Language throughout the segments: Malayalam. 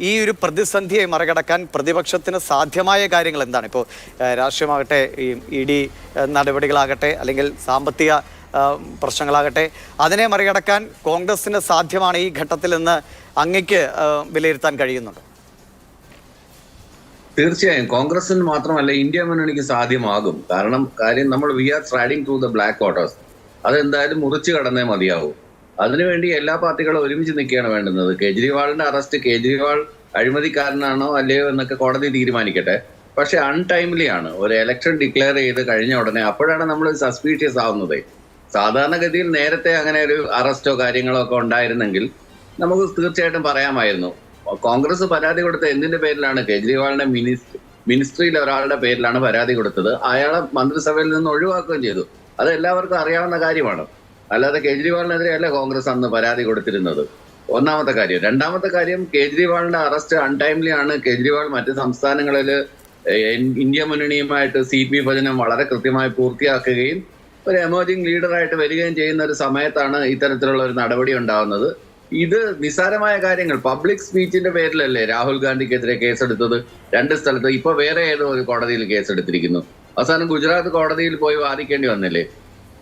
ഈ ഒരു പ്രതിസന്ധിയെ മറികടക്കാൻ പ്രതിപക്ഷത്തിന് സാധ്യമായ കാര്യങ്ങൾ എന്താണ്? ഇപ്പോൾ രാഷ്ട്രീയമാകട്ടെ ഈ ഇ ഡി നടപടികളാകട്ടെ അല്ലെങ്കിൽ സാമ്പത്തിക പ്രശ്നങ്ങളാകട്ടെ അതിനെ മറികടക്കാൻ കോൺഗ്രസിന് സാധ്യമാണ് ഈ ഘട്ടത്തിൽ നിന്ന് അങ്ങയ്ക്ക് വിലയിരുത്താൻ കഴിയുന്നുണ്ട്? തീർച്ചയായും. കോൺഗ്രസിന് മാത്രമല്ല ഇന്ത്യ മുന്നണിക്ക് സാധ്യമാകും. കാരണം കാര്യം നമ്മൾ we are striding through the black waters അതെന്തായാലും മുറിച്ചു കടന്നേ മതിയാവും. അതിനുവേണ്ടി എല്ലാ പാർട്ടികളും ഒരുമിച്ച് നിൽക്കുകയാണ് വേണ്ടുന്നത്. കേജ്രിവാളിന്റെ അറസ്റ്റ് കേജ്രിവാൾ അഴിമതിക്കാരനാണോ അല്ലയോ എന്നൊക്കെ കോടതി തീരുമാനിക്കട്ടെ. പക്ഷെ അൺടൈംലി ആണ്. ഒരു എലക്ഷൻ ഡിക്ലെയർ ചെയ്ത് കഴിഞ്ഞ ഉടനെ അപ്പോഴാണ് നമ്മൾ സസ്പീഷ്യസ് ആവുന്നത്. സാധാരണഗതിയിൽ നേരത്തെ അങ്ങനെ ഒരു അറസ്റ്റോ കാര്യങ്ങളോ ഒക്കെ ഉണ്ടായിരുന്നെങ്കിൽ നമുക്ക് തീർച്ചയായിട്ടും പറയാമായിരുന്നു. കോൺഗ്രസ് പരാതി കൊടുത്ത എന്തിന്റെ പേരിലാണ്? കേജ്രിവാളിന്റെ മിനിസ് മിനിസ്ട്രിയിൽ ഒരാളുടെ പേരിലാണ് പരാതി കൊടുത്തത്. അയാളെ മന്ത്രിസഭയിൽ നിന്ന് ഒഴിവാക്കുകയും ചെയ്തു. അത് എല്ലാവർക്കും അറിയാവുന്ന കാര്യമാണ്. അല്ലാതെ കേജ്രിവാളിനെതിരെയല്ല കോൺഗ്രസ് അന്ന് പരാതി കൊടുത്തിരുന്നത്. ഒന്നാമത്തെ കാര്യം. രണ്ടാമത്തെ കാര്യം കേജ്രിവാളിന്റെ അറസ്റ്റ് അൺടൈംലി ആണ്. കേജ്രിവാൾ മറ്റ് സംസ്ഥാനങ്ങളിൽ ഇന്ത്യ മുന്നണിയുമായിട്ട് സി പി ഭജനം വളരെ കൃത്യമായി പൂർത്തിയാക്കുകയും ഒരു എമേർജിംഗ് ലീഡറായിട്ട് വരികയും ചെയ്യുന്ന ഒരു സമയത്താണ് ഇത്തരത്തിലുള്ള ഒരു നടപടി ഉണ്ടാകുന്നത് ഇത് നിസ്സാരമായ കാര്യങ്ങൾ. പബ്ലിക് സ്പീച്ചിന്റെ പേരിലല്ലേ രാഹുൽ ഗാന്ധിക്കെതിരെ കേസെടുത്തത്? രണ്ട് സ്ഥലത്ത്. ഇപ്പൊ വേറെ ഏതോ ഒരു കോടതിയിൽ കേസെടുത്തിരിക്കുന്നു. അവസാനം ഗുജറാത്ത് കോടതിയിൽ പോയി വാദിക്കേണ്ടി വന്നില്ലേ?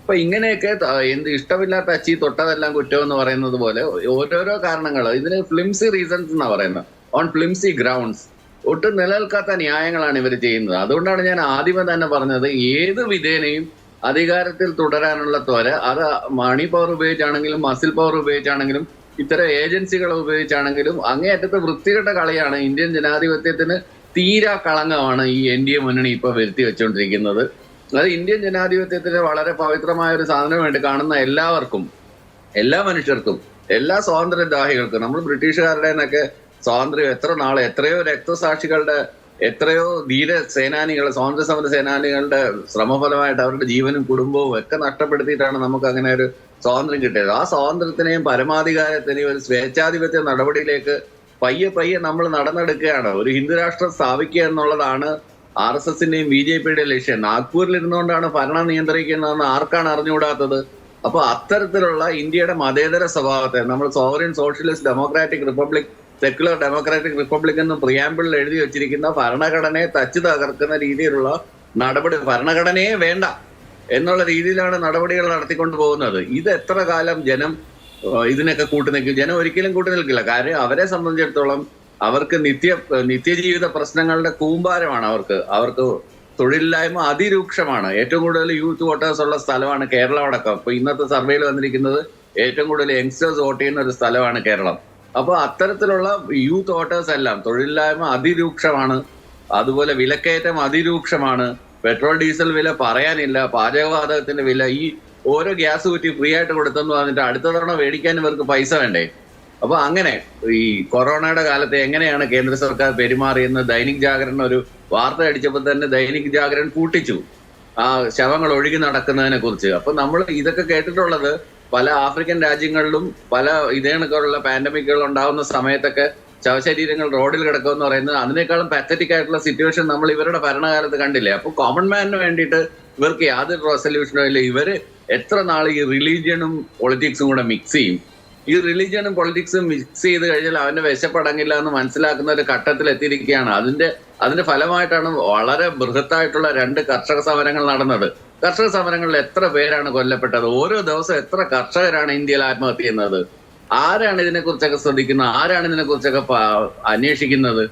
അപ്പൊ ഇങ്ങനെയൊക്കെ എന്ത് ഇഷ്ടമില്ലാത്ത അച്ചി തൊട്ടതെല്ലാം കുറ്റം എന്ന് പറയുന്നത് പോലെ ഓരോരോ കാരണങ്ങൾ ഇതിന് ഫ്ലിംസി റീസൺസ് എന്നാ പറയുന്നത്. ഓൺ ഫ്ലിംസി ഗ്രൗണ്ട്സ് ഒട്ടും നിലനിൽക്കാത്ത ന്യായങ്ങളാണ് ഇവർ ചെയ്യുന്നത്. അതുകൊണ്ടാണ് ഞാൻ ആദ്യമേ തന്നെ പറഞ്ഞത് ഏത് വിധേനയും അധികാരത്തിൽ തുടരാനുള്ള ത്വര അത് മണി പവർ ഉപയോഗിച്ചാണെങ്കിലും മസിൽ പവർ ഉപയോഗിച്ചാണെങ്കിലും ഇത്തരം ഏജൻസികൾ ഉപയോഗിച്ചാണെങ്കിലും അങ്ങേയറ്റത്തെ വൃത്തികെട്ട കളിയാണ് ഇന്ത്യൻ ജനാധിപത്യത്തിന് തീരാ കളങ്കമാണ് ഈ എൻ ഡി എ മുന്നണി ഇപ്പൊ വരുത്തി വെച്ചുകൊണ്ടിരിക്കുന്നത് അത് ഇന്ത്യൻ ജനാധിപത്യത്തിന് വളരെ പവിത്രമായ ഒരു സാധനം വേണ്ടി കാണുന്ന എല്ലാവർക്കും എല്ലാ മനുഷ്യർക്കും എല്ലാ സ്വാതന്ത്ര്യദാഹികൾക്കും നമ്മൾ ബ്രിട്ടീഷുകാരുടെ നിന്നൊക്കെ സ്വാതന്ത്ര്യം എത്ര നാളെ എത്രയോ രക്തസാക്ഷികളുടെ എത്രയോ ധീര സേനാനികൾ സ്വാതന്ത്ര്യ സമര സേനാനികളുടെ ശ്രമഫലമായിട്ട് അവരുടെ ജീവനും കുടുംബവും ഒക്കെ നഷ്ടപ്പെടുത്തിയിട്ടാണ് നമുക്ക് അങ്ങനെ ഒരു സ്വാതന്ത്ര്യം കിട്ടിയത്. ആ സ്വാതന്ത്ര്യത്തിനെയും പരമാധികാരത്തിനെയും ഒരു സ്വേച്ഛാധിപത്യ നടപടിയിലേക്ക് പയ്യെ പയ്യെ നമ്മൾ നടന്നെടുക്കുകയാണ്. ഒരു ഹിന്ദുരാഷ്ട്രം സ്ഥാപിക്കുക എന്നുള്ളതാണ് ആർ എസ് എസിന്റെയും ബി ജെ പിയുടെയും ലക്ഷ്യം. നാഗ്പൂരിൽ ഇരുന്നുകൊണ്ടാണ് ഭരണം നിയന്ത്രിക്കുന്നതെന്ന് ആർക്കാണ് അറിഞ്ഞുകൂടാത്തത്? അപ്പൊ അത്തരത്തിലുള്ള ഇന്ത്യയുടെ മതേതര സ്വഭാവത്തെ നമ്മൾ sovereign socialist democratic republic secular democratic republic എന്ന് പ്രിയാമ്പിളിൽ എഴുതി വെച്ചിരിക്കുന്ന ഭരണഘടനയെ തച്ചു തകർക്കുന്ന രീതിയിലുള്ള നടപടി ഭരണഘടനയെ വേണ്ട എന്നുള്ള രീതിയിലാണ് നടപടികൾ നടത്തിക്കൊണ്ട് പോകുന്നത്. ഇത് എത്ര കാലം ജനം ഇതിനൊക്കെ കൂട്ടുനിൽക്കും? ജനം ഒരിക്കലും കൂട്ടുനിൽക്കില്ല. കാര്യം അവരെ സംബന്ധിച്ചിടത്തോളം അവർക്ക് നിത്യ നിത്യജീവിത പ്രശ്നങ്ങളുടെ കൂമ്പാരമാണ് അവർക്ക്. അവർക്ക് തൊഴിലില്ലായ്മ അതിരൂക്ഷമാണ്. ഏറ്റവും കൂടുതൽ യൂത്ത് വോട്ടേഴ്സ് ഉള്ള സ്ഥലമാണ് കേരളം അടക്കം. ഇപ്പൊ ഇന്നത്തെ സർവേയിൽ വന്നിരിക്കുന്നത് ഏറ്റവും കൂടുതൽ യങ്സ്റ്റേഴ്സ് വോട്ട് ചെയ്യുന്ന ഒരു സ്ഥലമാണ് കേരളം. അപ്പോൾ അത്തരത്തിലുള്ള യൂത്ത് വോട്ടേഴ്സ് എല്ലാം തൊഴിലില്ലായ്മ അതിരൂക്ഷമാണ്. അതുപോലെ വിലക്കയറ്റം അതിരൂക്ഷമാണ്. പെട്രോൾ ഡീസൽ വില പറയാനില്ല. പാചകവാതകത്തിന്റെ വില ഈ ഓരോ ഗ്യാസ് കുറ്റി ഫ്രീ ആയിട്ട് കൊടുത്തെന്ന് പറഞ്ഞിട്ട് അടുത്ത തവണ മേടിക്കാൻ ഇവർക്ക് പൈസ വേണ്ടേ? അപ്പൊ അങ്ങനെ ഈ കൊറോണയുടെ കാലത്ത് എങ്ങനെയാണ് കേന്ദ്ര സർക്കാർ പെരുമാറിയെന്ന് ദൈനിക് ജാഗരൺ ഒരു വാർത്ത അടിച്ചപ്പോൾ തന്നെ ദൈനിക് ജാഗരൺ കൂട്ടിച്ചു ആ ശവങ്ങൾ ഒഴുകി നടക്കുന്നതിനെ കുറിച്ച്. അപ്പൊ നമ്മൾ ഇതൊക്കെ കേട്ടിട്ടുള്ളത് പല ആഫ്രിക്കൻ രാജ്യങ്ങളിലും പല ഇതേണക്കുള്ള പാൻഡമിക്കുകൾ ഉണ്ടാകുന്ന സമയത്തൊക്കെ ശവശരീരങ്ങൾ റോഡിൽ കിടക്കുമെന്ന് പറയുന്നത് അതിനേക്കാളും പാത്തറ്റിക് ആയിട്ടുള്ള സിറ്റുവേഷൻ നമ്മൾ ഇവരുടെ ഭരണകാലത്ത് കണ്ടില്ലേ. അപ്പൊ കോമൺ മാനിന് വേണ്ടിയിട്ട് ഇവർക്ക് യാതൊരു റെസൊല്യൂഷനും ഇല്ല. ഇവർ എത്ര നാൾ ഈ റിലീജിയനും പൊളിറ്റിക്സും കൂടെ മിക്സ് ചെയ്യും. ഈ റിലീജിയനും പൊളിറ്റിക്സും മിക്സ് ചെയ്ത് കഴിഞ്ഞാൽ അവന്റെ വിശപ്പടങ്ങില്ല എന്ന് മനസ്സിലാക്കുന്ന ഒരു ഘട്ടത്തിൽ എത്തിയിരിക്കുകയാണ്. അതിന്റെ അതിന്റെ ഫലമായിട്ടാണ് വളരെ ബൃഹത്തായിട്ടുള്ള രണ്ട് കർഷക സമരങ്ങൾ നടന്നത്. കർഷക സമരങ്ങളിൽ എത്ര പേരാണ് കൊല്ലപ്പെട്ടത്? ഓരോ ദിവസം എത്ര കർഷകരാണ് ഇന്ത്യയിൽ ആത്മഹത്യ ചെയ്യുന്നത്? ആരാണ് ഇതിനെക്കുറിച്ചൊക്കെ ശ്രദ്ധിക്കുന്നത്? ആരാണ് ഇതിനെക്കുറിച്ചൊക്കെ അന്വേഷിക്കുന്നത്?